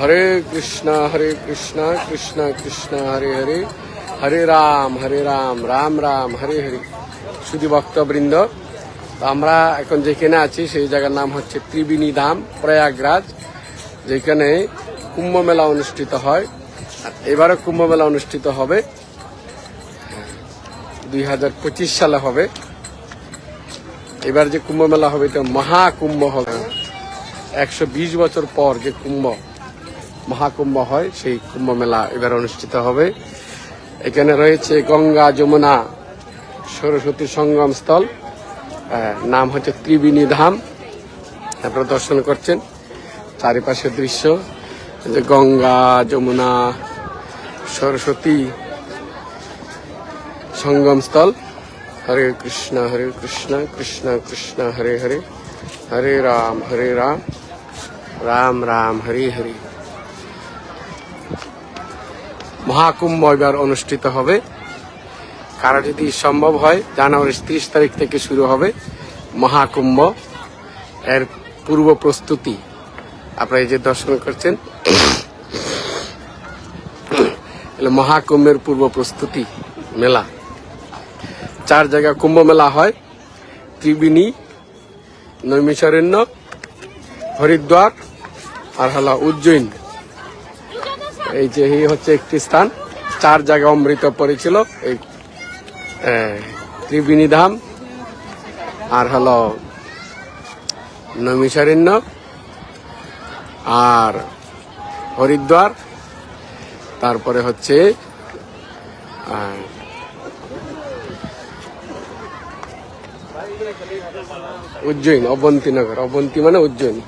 হরে কৃষ্ণ হরে কৃষ্ণ কৃষ্ণ কৃষ্ণ, হরে হরে। হরে রাম হরে রাম রাম রাম, হরে হরে। শুধু ভক্তবৃন্দ। আমরা এখন যেখানে আছি, সেই জায়গার নাম হচ্ছে ত্রিবেণী ধাম, প্রয়াগরাজ, যেখানে কুম্ভ মেলা অনুষ্ঠিত হয়। এবারও কুম্ভ মেলা অনুষ্ঠিত হবে। দুই হাজার পঁচিশ সালে হবে। এবার যে কুম্ভ মেলা হবে, এটা মহাকুম্ভ হবে। একশো বিশ বছর পর যে কুম্ভ, মহাকুম্ভ হয়, সেই কুম্ভ মেলা এবার অনুষ্ঠিত হবে। এখানে রয়েছে গঙ্গা যমুনা সরস্বতী সঙ্গম স্থল নাম হচ্ছে ত্রিবেণী ধাম। আপনারা দর্শন করছেন, চারিপাশের দৃশ্য যে গঙ্গা, যমুনা, সরস্বতী সঙ্গম স্থল। হরে কৃষ্ণ হরে কৃষ্ণ কৃষ্ণ কৃষ্ণ, হরে হরে। হরে রাম হরে রাম। রাম রাম, হরে হরে। মহাকুম্ভ এবার অনুষ্ঠিত হবে। কারা যদি সম্ভব হয়, জানুয়ারির ত্রিশ তারিখ থেকে শুরু হবে মহাকুম্ভ। এর পূর্ব প্রস্তুতি। আপনারা এই যে দর্শন করছেন মহাকুম্ভের পূর্ব প্রস্তুতি মেলা। চার জায়গা কুম্ভ মেলা হয়, ত্রিবেণী নৈমিষারণ্য, হরিদ্বার, আর হলো উজ্জয়ন। এই যে এই হচ্ছে একটি স্থান। চার জায়গা অমৃত পড়েছিল। এই ত্রিবেণী ধাম, আর হলো নৈমিষারণ্য, আর হরিদ্বার, তারপরে হচ্ছে উজ্জয়িন অবন্তীনগর অবন্তী মানে উজ্জয়িনী।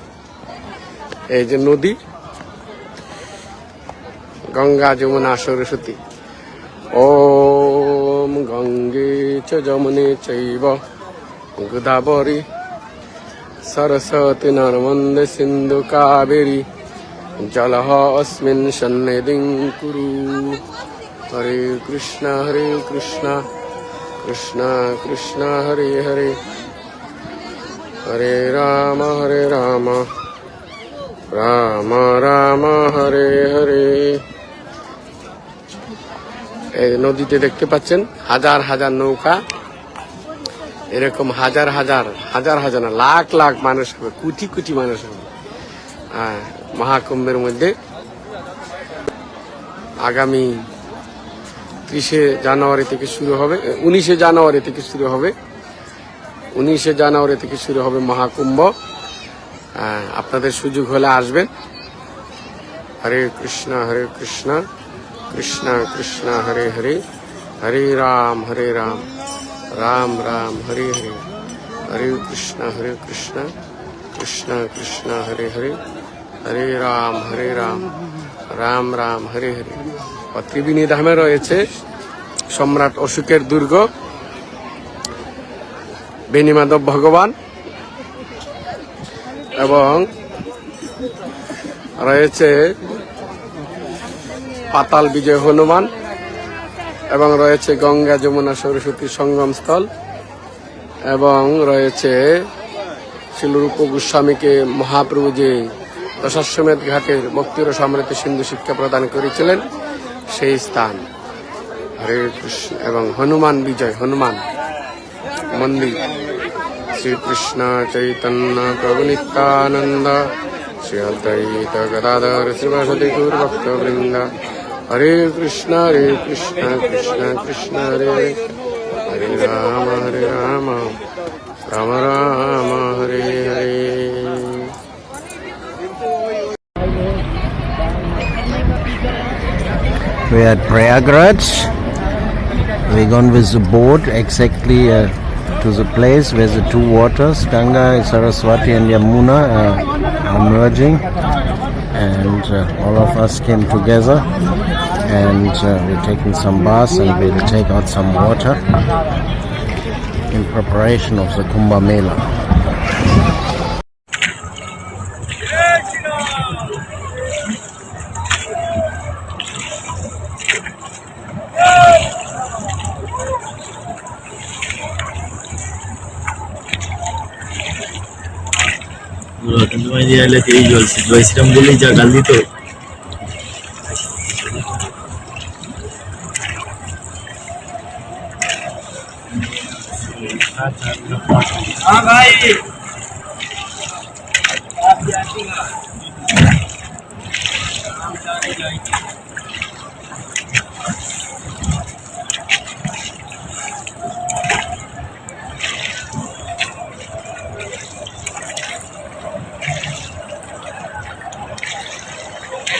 এই যে নদী, গঙ্গা, যমুনা সরস্বতী ওম গঙ্গে চ যমুনে চৈব গোদাবরী। সরস্বতী নর্মন্দে সিন্ধু কাবেরী। জলহ অস্মিন সন্নিধিং কুরু। হরে কৃষ্ণ হরে কৃষ্ণ। কৃষ্ণ কৃষ্ণ, হরে হরে। হরে রাম হরে রাম। রাম রাম, হরে হরে। নদীতে দেখতে পাচ্ছেন হাজার হাজার নৌকা। এরকম হাজার হাজার হাজার হাজার না, লাখ লাখ মানুষ হবে, কোটি কোটি মানুষ হবে। মহাকুম্ভের মধ্যে আগামী ত্রিশে জানুয়ারি থেকে শুরু হবে উনিশে জানুয়ারি থেকে শুরু হবে, উনিশে জানুয়ারি থেকে শুরু হবে মহাকুম্ভ। আপনাদের সুযোগ হলে আসবেন। হরে কৃষ্ণ হরে কৃষ্ণ কৃষ্ণ কৃষ্ণ, হরে হরে হরে রাম হরে রাম রাম রাম, হরে হরে হরে কৃষ্ণ হরে কৃষ্ণ কৃষ্ণ কৃষ্ণ, হরে হরে হরে রাম হরে রাম রাম রাম, হরে হরে। ত্রিবেণী ধামে রয়েছে সম্রাট অশোকের দুর্গ। বেনিমাধব ভগবান। এবং রয়েছে পাতাল বিজয় হনুমান এবং রয়েছে গঙ্গা যমুনা সরস্বতী সঙ্গম স্থল এবং রয়েছে শিলরূপ গোস্বামীকে মহাপ্রভু যে দশাশ্বমেধ ঘাটের ভক্তির সমৃদ্ধ সিন্ধু শিক্ষা প্রদান করেছিলেন। সেই স্থান। হরে কৃষ্ণ এবং হনুমান বিজয়, হনুমান মন্দির। শ্রীকৃষ্ণ চৈতন্য প্রভু নিত্যানন্দ শ্রী অদ্বৈত গদাধর শ্রীবাসতি ভক্ত বৃন্দ Hare Krishna Hare Krishna Krishna Krishna, Hare Hare Ram Hare Ram. Ram Ram, Hare We're at Prayagraj. We're going with the boat exactly uh, to the place where the two waters, Ganga, Saraswati, and Yamuna, uh, are merging. And uh, all of us came together, and uh, we're taking some baths, and we'll take out some water in preparation of the Kumbh Mela. Maria এলাকা এই জ্বলছে জয়শ্রীরাম বলেই যা গাল দিত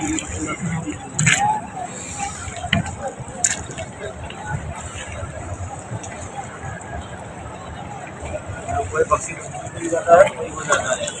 security আছে নাকি security ঘুরে দেয় এই কোনটায় এই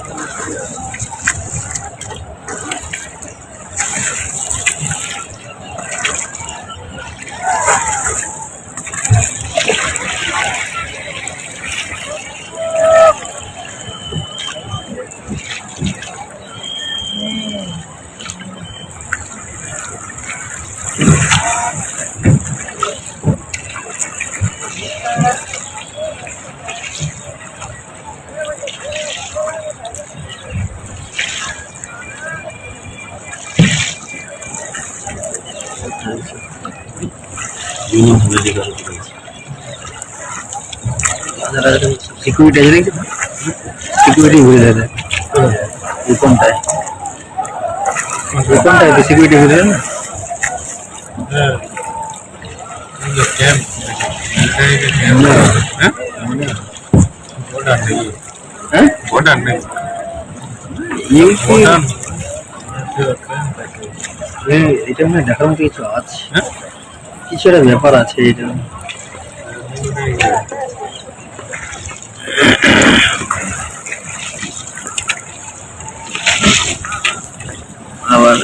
सिक्योरिटी है सिक्योरिटी घूरी रहता है ये कौन था ये कौन था सिक्योरिटी घूरी है ना ये এ, এটা মনে দেখার মতো কিছু আছে। হ্যাঁ? কিছু একটা ব্যাপার আছে এটা। আবার